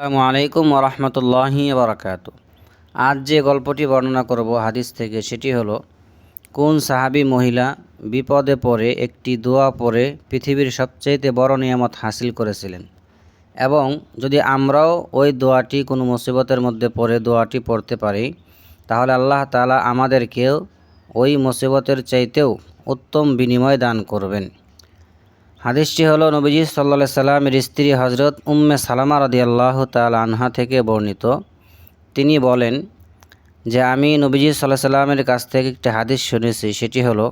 আসসালামু আলাইকুম ওরহমতুল্লাহি বারাকাত আজ যে গল্পটি বর্ণনা করব হাদিস থেকে, সেটি হলো, কোন সাহাবী মহিলা বিপদে পড়ে, একটি দোয়া পড়ে পৃথিবীর সবচাইতে বড় নিয়ামত হাসিল করেছিলেন। এবং যদি আমরাও ওই দোয়াটি কোনো মুসিবতের মধ্যে পড়ে দোয়াটি পড়তে পারি, তাহলে আল্লাহ তাআলা আমাদেরকেও ওই মুসিবতের চাইতেও উত্তম বিনিময় দান করবেন। হাদিসটি হলো নবীজি সাল্লা সাল্লামের স্ত্রী হজরত উম্মে সালামা রদিয়াল্লাহ তাল আনহা থেকে বর্ণিত। তিনি বলেন যে আমি নবীজি সাল্লাহ সাল্লামের কাছ থেকে একটি হাদিস শুনেছি, সেটি হলো,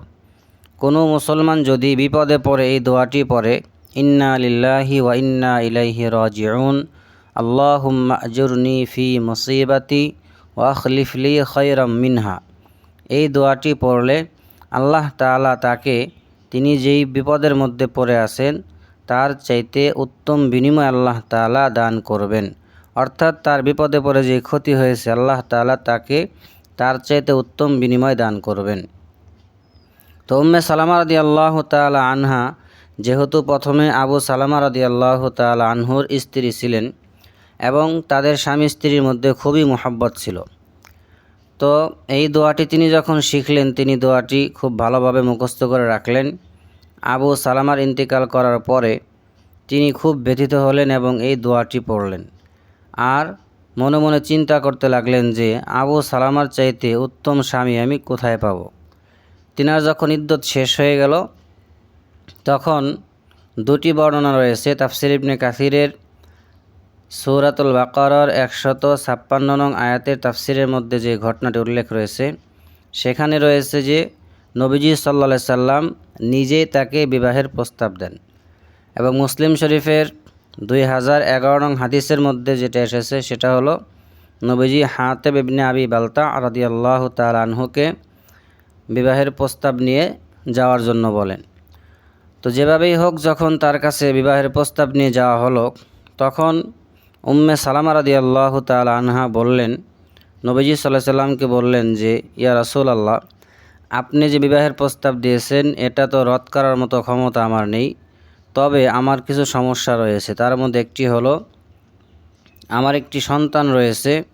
কোনো মুসলমান যদি বিপদে পড়ে, এই দোয়াটি পড়ে, ইন্না লিল্লাহি ওয়া ইন্না ইলাইহি রাজিউন, আল্লাহুম্মা আজুরনি ফি মুসিবাতি ওয়া খলিফলি খৈরম মিনহা। এই দোয়াটি পড়লে আল্লাহ তাআলা তাকে তিনি যেই বিপদের মধ্যে পড়ে আছেন, তার চাইতে উত্তম বিনিময় আল্লাহ তাআলা দান করবেন। অর্থাৎ তার বিপদে পড়ে যে ক্ষতি হয়েছে, আল্লাহ তাআলা তাকে তার চাইতে উত্তম বিনিময় দান করবেন। তো উম্মে সালামা রদি আল্লাহ তালা আনহা, যেহেতু প্রথমে আবু সালামা রদি আল্লাহ তালা আনহুর স্ত্রী ছিলেন এবং তাদের স্বামী স্ত্রীর মধ্যে খুবই মোহাব্বত ছিল। তো এই দোয়াটি তিনি যখন শিখলেন, তিনি দোয়াটি খুব ভালোভাবে মুখস্থ করে রাখলেন। আবু সালামার ইন্তেকাল করার পরে তিনি খুব ব্যথিত হলেন এবং এই দোয়াটি পড়লেন। আর মনে মনে চিন্তা করতে লাগলেন যে, আবু সালামার চাইতে উত্তম স্বামী আমি কোথায় পাব? তিনার যখন ইদ্যত শেষ হয়ে গেল, তখন দুটি বর্ণনা রয়েছে তাফসির ইবনে কাসিরের সৌরাতুল বাকরার একশত ছাপ্পান্ন নং আয়াতের তাফসিরের মধ্যে যে ঘটনাটি উল্লেখ রয়েছে, সেখানে রয়েছে যে নবীজি সাল্লা সাল্লাম নিজেই তাকে বিবাহের প্রস্তাব দেন এবং মুসলিম শরীফের দুই হাজার এগারো নং হাদিসের মধ্যে যেটা এসেছে সেটা হলো, নবীজি হাতে ইবনে আবি বালতা আল্লাহ আনহুকে বিবাহের প্রস্তাব নিয়ে যাওয়ার জন্য বলেন। তো যেভাবেই হোক, যখন তার কাছে বিবাহের প্রস্তাব নিয়ে যাওয়া হলো, তখন উম্মে সালামা রাদি আল্লাহ তাল আনহা বললেন, নবীজি সাল্লাহ সাল্লামকে বললেন যে, ইয়া রাসুল আল্লাহ আপনি যে বিবাহের প্রস্তাব দিয়েছেন, এটা তো রদ করার মতো ক্ষমতা আমার নেই। তবে আমার কিছু সমস্যা রয়েছে। তার মধ্যে একটি হলো, আমার একটি সন্তান রয়েছে।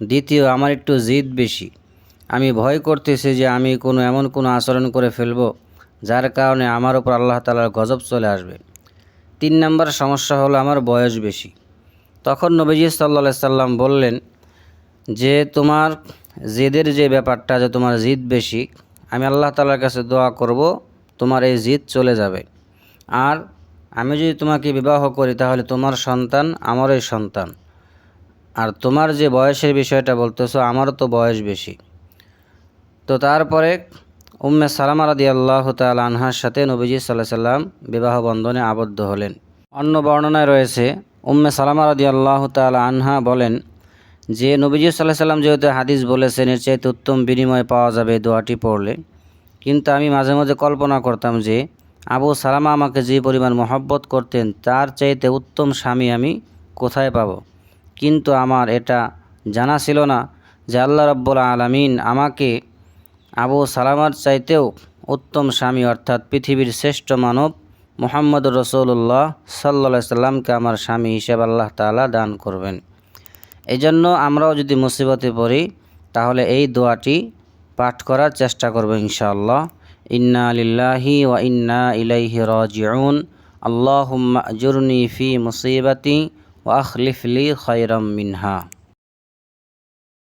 দ্বিতীয়, আমার একটু জিদ বেশি। আমি ভয় করতেছি যে আমি কোনো এমন কোনো আচরণ করে ফেলব, যার কারণে আমার উপর আল্লাহ তালার গজব চলে আসবে। তিন নম্বর সমস্যা হলো আমার বয়স বেশি। তখন নবীজি সাল্লা সাল্লাম বললেন যে, তোমার জেদের যে ব্যাপারটা যে তোমার জিদ বেশি, আমি আল্লাহ তালার কাছে দোয়া করব, তোমার এই জিদ চলে যাবে। আর আমি যদি তোমাকে বিবাহ করি, তাহলে তোমার সন্তান আমারই সন্তান। আর তোমার যে বয়সের বিষয়টা বলতেছো, আমারও তো বয়স বেশি। তো তারপরে উম্মে সালামা রাদি আল্লাহ তাল আনহার সাথে নবীজি সাল্লাহ সাল্লাম বিবাহ বন্ধনে আবদ্ধ হলেন। অন্য বর্ণনায় রয়েছে উম্মে সালামা রাদি আল্লাহ তাল আনহা বলেন, যে নবীজি সাল্লাহ সাল্লাম যেহেতু হাদিস বলেছেন, এর চাইতে উত্তম বিনিময় পাওয়া যাবে দোয়াটি পড়লে। কিন্তু আমি মাঝে মাঝে কল্পনা করতাম যে, আবু সালামা আমাকে যে পরিমাণ মহব্বত করতেন, তার চাইতে উত্তম স্বামী আমি কোথায় পাব? কিন্তু আমার এটা জানা ছিল না যে আল্লাহ রব্বুল আলমিন আমাকে আবু সালামার চাইতেও উত্তম স্বামী, অর্থাৎ পৃথিবীর শ্রেষ্ঠ মানব মোহাম্মদ রসৌল্লাহ সাল্লা সাল্লামকে আমার স্বামী হিসেবে আল্লাহ তালা দান করবেন। এই জন্য আমরাও যদি মুসিবতে পড়ি, তাহলে এই দোয়াটি পাঠ করার চেষ্টা করব ইনশাআল্লাহ। ইন্না লিল্লাহি ওয়া ইন্না ইলাইহি রাজিউন। আল্লাহুম্মা আজুরনি ফি মুসিবাতি ওয়া আখলিফলি খায়রাম মিনহা।